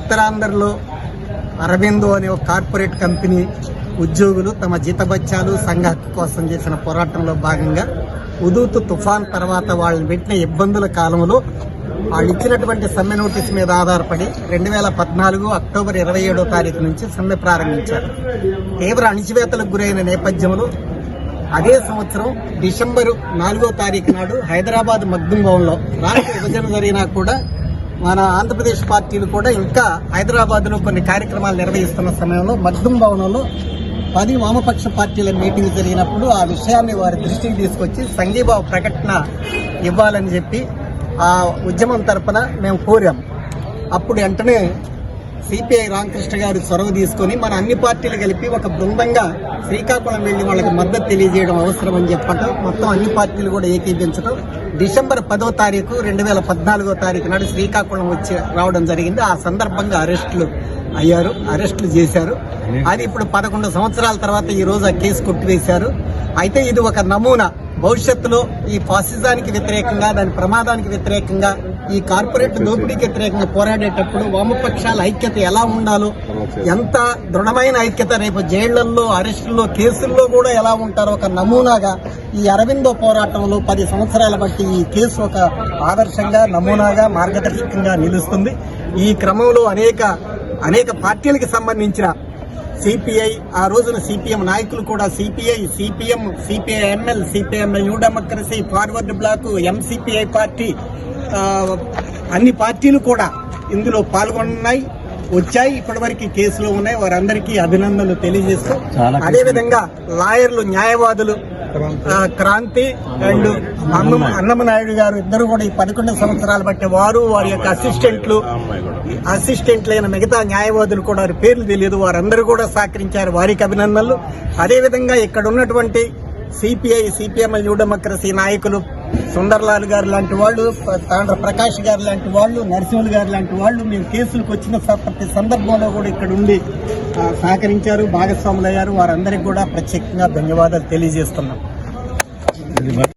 ఉత్తరాంధ్రలో అరవిందో అనే ఒక కార్పొరేట్ కంపెనీ ఉద్యోగులు తమ జీతభత్యాలు సంఘ హక్కు కోసం చేసిన పోరాటంలో భాగంగా ఉదూతు తుఫాన్ తర్వాత వాళ్ళని పెట్టిన ఇబ్బందుల కాలంలో వాళ్ళు ఇచ్చినటువంటి సమ్మె నోటీస్ మీద ఆధారపడి రెండు వేల పద్నాలుగు అక్టోబర్ ఇరవై ఏడో తారీఖు నుంచి సమ్మె ప్రారంభించారు. తీవ్ర అణిచివేతలకు గురైన నేపథ్యంలో అదే సంవత్సరం డిసెంబరు నాలుగో తారీఖు నాడు హైదరాబాద్ మగ్దుం భవన్లో రాష్ట్ర విభజన జరిగినా కూడా మన ఆంధ్రప్రదేశ్ పార్టీలు కూడా ఇంకా హైదరాబాద్లో కొన్ని కార్యక్రమాలు నిర్వహిస్తున్న సమయంలో మద్దం భవనంలో పది వామపక్ష పార్టీల మీటింగ్ జరిగినప్పుడు ఆ విషయాన్ని వారి దృష్టికి తీసుకొచ్చి సంఘీభావ ప్రకటన ఇవ్వాలని చెప్పి ఆ ఉద్యమం తరపున మేము కోరాం. అప్పుడు వెంటనే సిపిఐ రామకృష్ణ గారు చొరవ తీసుకొని మన అన్ని పార్టీలు కలిపి ఒక బృందంగా శ్రీకాకుళం వెళ్ళి వాళ్ళకి మద్దతు తెలియజేయడం అవసరం అని చెప్పటం మొత్తం అన్ని పార్టీలు కూడా ఏకీపించడం డిసెంబర్ పదో తారీఖు రెండు వేల పద్నాలుగో తారీఖు నాడు శ్రీకాకుళం వచ్చి రావడం జరిగింది. ఆ సందర్భంగా అరెస్టులు అయ్యారు అరెస్టులు చేశారు. అది ఇప్పుడు పదకొండు సంవత్సరాల తర్వాత ఈ రోజు ఆ కేసు కొట్టివేశారు. అయితే ఇది ఒక నమూనా. భవిష్యత్తులో ఈ ఫాసిజానికి వ్యతిరేకంగా దాని ప్రమాదానికి వ్యతిరేకంగా ఈ కార్పొరేట్ దోపిడీకి వ్యతిరేకంగా పోరాడేటప్పుడు వామపక్షాల ఐక్యత ఎలా ఉండాలో ఎంత దృఢమైన ఐక్యత రేపు జైళ్ళలో అరెస్టుల్లో కేసుల్లో కూడా ఎలా ఉంటారో ఒక నమూనాగా ఈ అరవిందో పోరాటంలో పది సంవత్సరాల బట్టి ఈ కేసు ఒక ఆదర్శంగా నమూనాగా మార్గదర్శకంగా నిలుస్తుంది. ఈ క్రమంలో అనేక అనేక పార్టీలకు సంబంధించిన సిపిఐ ఆ రోజున సిపిఎం నాయకులు కూడా CPI CPM CPI ML CPM new democracy forward bloc MCPI party అన్ని పార్టీలు కూడా ఇందులో పాల్గొన్నాయి వచ్చాయి. ఇప్పటివరకు కేసులో ఉన్నాయి. వారందరికీ అభినందనలు తెలియజేస్తూ అదేవిధంగా లాయర్లు న్యాయవాదులు క్రాంతి అండ్ అన్నం అన్నమనాయుడు గారు ఇద్దరు కూడా ఈ పదకొండు సంవత్సరాలు బట్టి వారు వారి యొక్క అసిస్టెంట్లు అసిస్టెంట్లైన మిగతా న్యాయవాదులు కూడా వారి పేర్లు తెలియదు. వారందరూ కూడా సహకరించారు. వారికి అభినందనలు. అదేవిధంగా ఇక్కడ ఉన్నటువంటి సిపిఐ సిపిఎంఎల్ న్యూ డెమోక్రసీ నాయకులు సుందర్లాల్ గారు లాంటి వాళ్ళు తాండ్ర ప్రకాష్ గారు లాంటి వాళ్ళు నరసింహులు గారు లాంటి వాళ్ళు మేము కేసులకు వచ్చిన స- ప్రతి సందర్భంలో కూడా ఇక్కడ ఉండి సహకరించారు భాగస్వాములయ్యారు. వారందరికీ కూడా ప్రత్యేకంగా ధన్యవాదాలు తెలియజేస్తున్నాం.